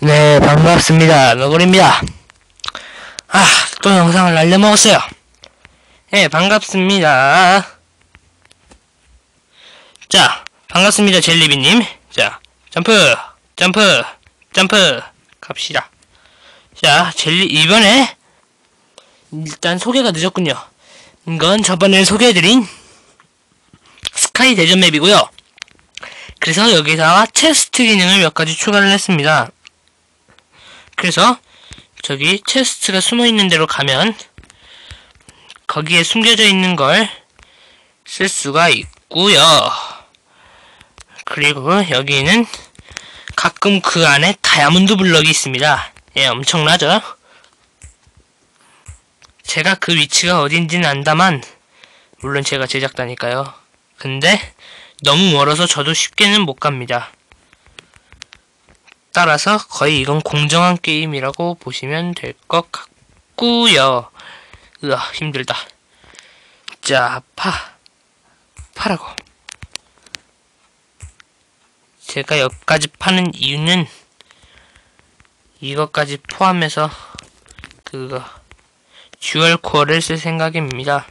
네, 반갑습니다. 너구리입니다. 아, 또 영상을 날려먹었어요. 네, 반갑습니다. 자, 반갑습니다, 젤리비님. 자, 점프, 점프, 점프, 갑시다. 자, 젤리, 이번에, 일단 소개가 늦었군요. 이건 저번에 소개해드린 스카이 대전 맵이고요. 그래서 여기다가 체스트 기능을 몇 가지 추가를 했습니다. 그래서 저기 체스트가 숨어 있는 데로 가면 거기에 숨겨져 있는 걸 쓸 수가 있고요. 그리고 여기는 가끔 그 안에 다이아몬드 블럭이 있습니다. 예, 엄청나죠? 제가 그 위치가 어딘지는 안다만 물론 제가 제작다니까요. 근데 너무 멀어서 저도 쉽게는 못 갑니다. 따라서 거의 이건 공정한 게임이라고 보시면 될 것 같구요. 으아 힘들다. 자 파. 파라고. 제가 여기까지 파는 이유는 이것까지 포함해서 그거 듀얼 코어를 쓸 생각입니다.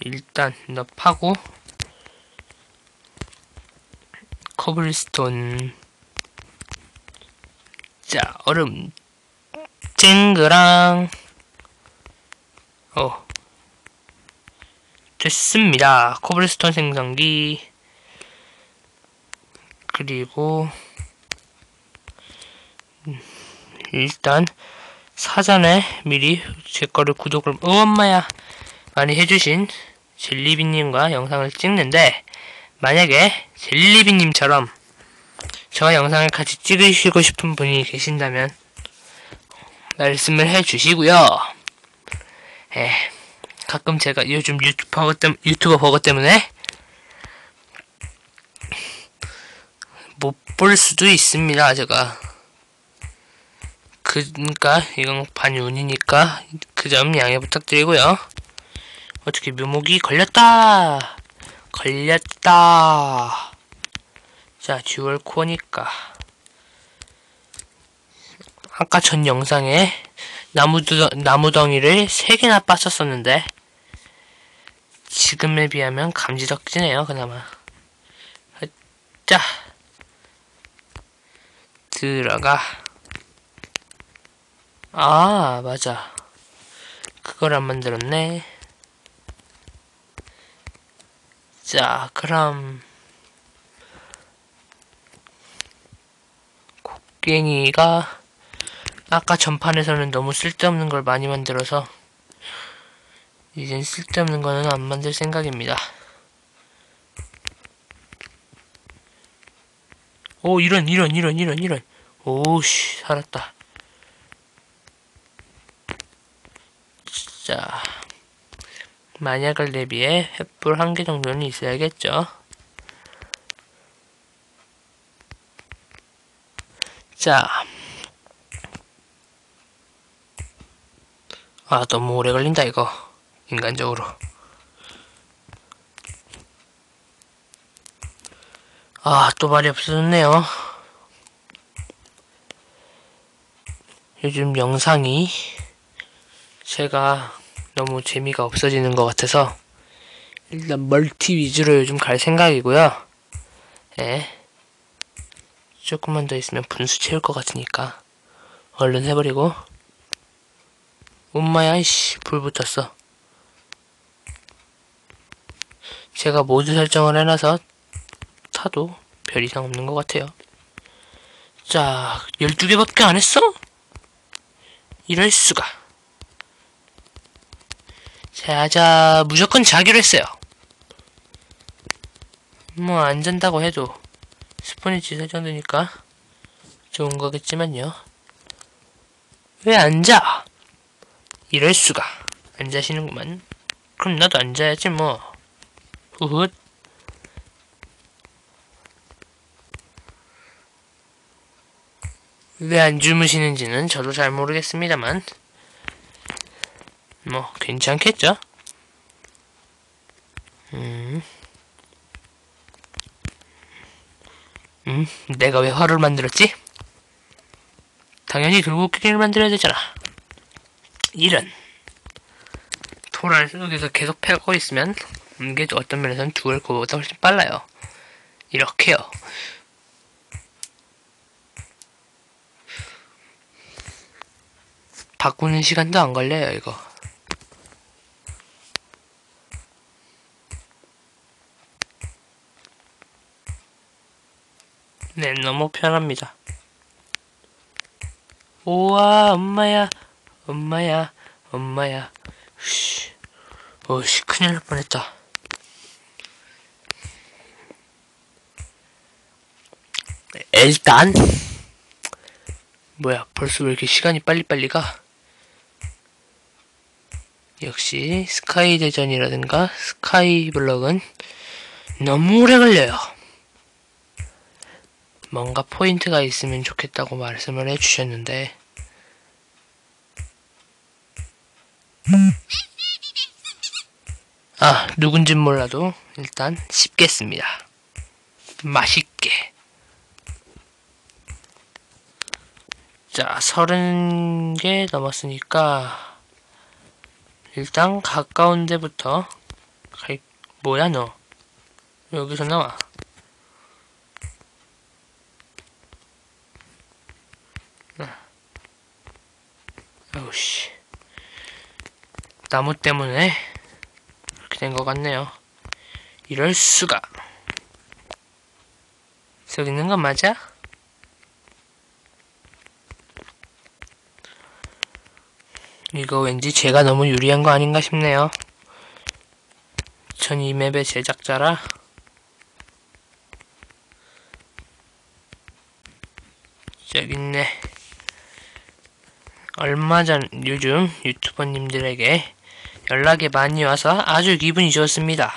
일단 너 파고 코블스톤. 자 얼음. 쨍그랑. 어. 됐습니다. 코블스톤 생성기. 그리고 음, 일단 사전에 미리 제 거를 구독을 어 엄마야 많이 해주신 젤리비님과 영상을 찍는데 만약에 젤리비님처럼 저와 영상을 같이 찍으시고 싶은 분이 계신다면 말씀을 해주시고요. 예, 가끔 제가 요즘 유튜버, 때, 유튜버 버거 때문에 못 볼 수도 있습니다. 제가 그니까 이건 반운이니까 그 점 양해 부탁드리고요. 어떻게 묘목이 걸렸다. 걸렸다. 자, 듀얼 코어니까. 아까 전 영상에 나무두, 나무덩이를 3개나 빠졌었는데, 지금에 비하면 감지덕지네요, 그나마. 자, 들어가. 아, 맞아. 그걸 안 만들었네. 자, 그럼 곡괭이가 아까 전판에서는 너무 쓸데없는 걸 많이 만들어서 이젠 쓸데없는 거는 안 만들 생각입니다. 오, 이런, 이런, 이런, 이런, 이런. 오씨, 살았다. 자. 만약을 대비해 횃불 한 개 정도는 있어야겠죠. 자. 아, 너무 오래 걸린다, 이거. 인간적으로. 아, 또 말이 없어졌네요. 요즘 영상이 제가 너무 재미가 없어지는 것 같아서 일단 멀티 위주로 요즘 갈 생각이고요. 예. 조금만 더 있으면 분수 채울 것 같으니까 얼른 해버리고 엄마야 이씨 불 붙었어. 제가 모두 설정을 해놔서 타도 별 이상 없는 것 같아요. 자, 12개밖에 안 했어? 이럴 수가. 자, 자, 무조건 자기로 했어요. 뭐, 안 잔다고 해도 스포니치 설정되니까 좋은 거겠지만요. 왜 앉아? 이럴 수가. 안 자시는구만. 그럼 나도 앉아야지 뭐. 후훗. 왜 안 주무시는지는 저도 잘 모르겠습니다만. 뭐 괜찮겠죠? 음. 음, 음, 내가 왜 화를 만들었지? 당연히 돌고기를 만들어야 되잖아. 이런. 토랄 속에서 계속 패고 있으면 이게 어떤 면에서는 듀얼 코보다 훨씬 빨라요. 이렇게요. 바꾸는 시간도 안 걸려요, 이거. 네, 너무 편합니다. 우와, 엄마야, 엄마야, 엄마야. 씨, 오씨, 큰일 날 뻔했다. 일단, 뭐야, 벌써 왜 이렇게 시간이 빨리빨리 가? 역시, 스카이 대전이라든가, 스카이 블럭은 너무 오래 걸려요. 뭔가 포인트가 있으면 좋겠다고 말씀을 해주셨는데. 아 누군진 몰라도 일단 씹겠습니다. 맛있게. 자 서른 개 넘었으니까 일단 가까운 데부터 갈 뭐야 너? 여기서 나와 씨. 나무 때문에 그렇게 된 것 같네요. 이럴 수가. 저기 있는 건 맞아? 이거 왠지 제가 너무 유리한 거 아닌가 싶네요. 전 이 맵의 제작자라 저기 있네. 얼마 전 요즘 유튜버님들에게 연락이 많이 와서 아주 기분이 좋습니다.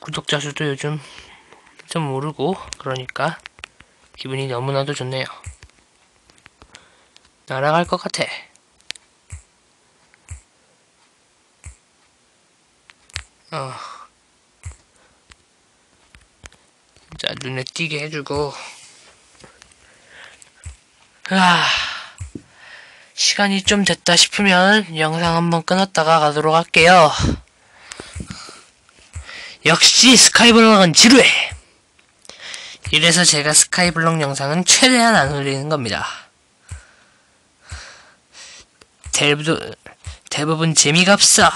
구독자 수도 요즘 좀 오르고 그러니까 기분이 너무나도 좋네요. 날아갈 것 같아. 어. 자, 눈에 띄게 해주고. 아. 시간이 좀 됐다 싶으면 영상 한번 끊었다가 가도록 할게요. 역시 스카이블럭은 지루해! 이래서 제가 스카이블럭 영상은 최대한 안 올리는 겁니다. 대부분, 대부분 재미가 없어.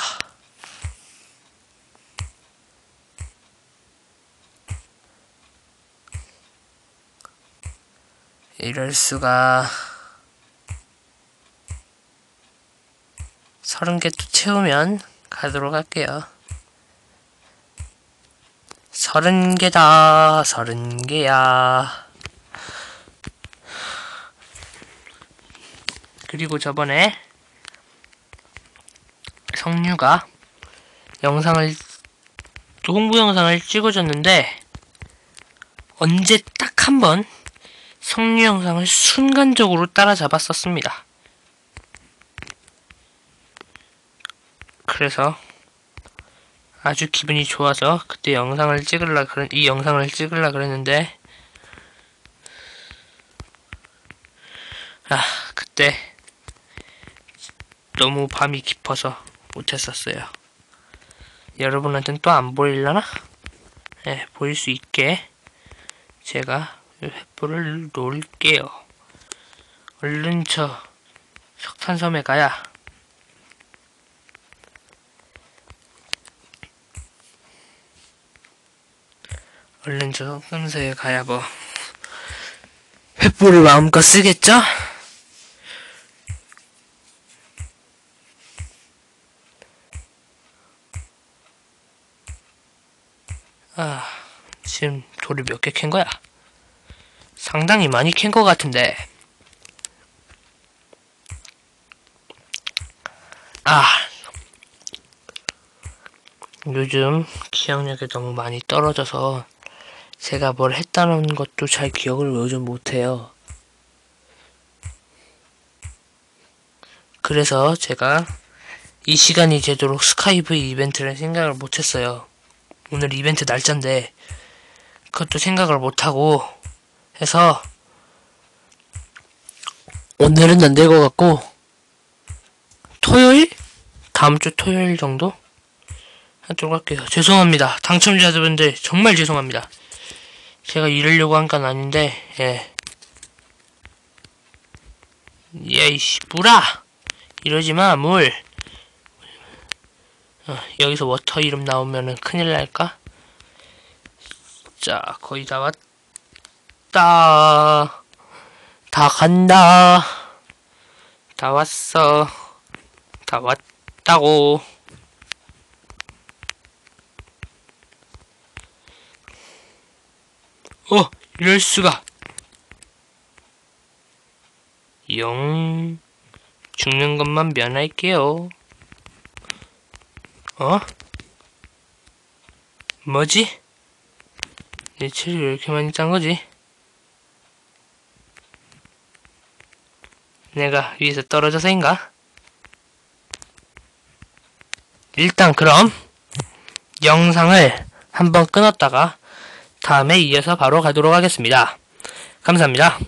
이럴 수가. 서른 개또 채우면 가도록 할게요. 서른 개다, 서른 개야. 그리고 저번에 성유가 영상을 홍보 영상을 찍어줬는데 언제 딱 한 번 성유 영상을 순간적으로 따라잡았었습니다. 그래서 아주 기분이 좋아서 그때 영상을 찍으려 그런 이 영상을 찍으려 그랬는데 아 그때 너무 밤이 깊어서 못했었어요. 여러분한테는 또 안 보일라나? 네, 보일 수 있게 제가 횃불을 놓을게요. 얼른 저 석탄섬에 가야 얼른 저 흠새에 가야 뭐 횃불을 마음껏 쓰겠죠? 아, 지금 돌을 몇 개 캔 거야? 상당히 많이 캔 거 같은데. 아, 요즘 기억력이 너무 많이 떨어져서 제가 뭘 했다는 것도 잘 기억을 요즘 못해요. 그래서 제가 이 시간이 되도록 스카이브 이벤트를 생각을 못했어요. 오늘 이벤트 날짜인데 그것도 생각을 못하고 해서 오늘은 안 될 것 같고 토요일? 다음 주 토요일 정도? 하도록 할게요. 죄송합니다. 당첨자분들 정말 죄송합니다. 제가 이러려고 한 건 아닌데 예. 예이씨 물아 이러지 마 물. 어, 여기서 워터 이름 나오면은 큰일 날까? 자 거의 다 왔다. 다 간다. 다 왔어. 다 왔다고. 어, 이럴 수가. 영 죽는 것만 면할게요. 어? 뭐지? 내왜 이렇게 많이 짠 거지? 내가 위에서 떨어져서인가? 일단 그럼 영상을 한번 끊었다가 다음에 이어서 바로 가도록 하겠습니다. 감사합니다.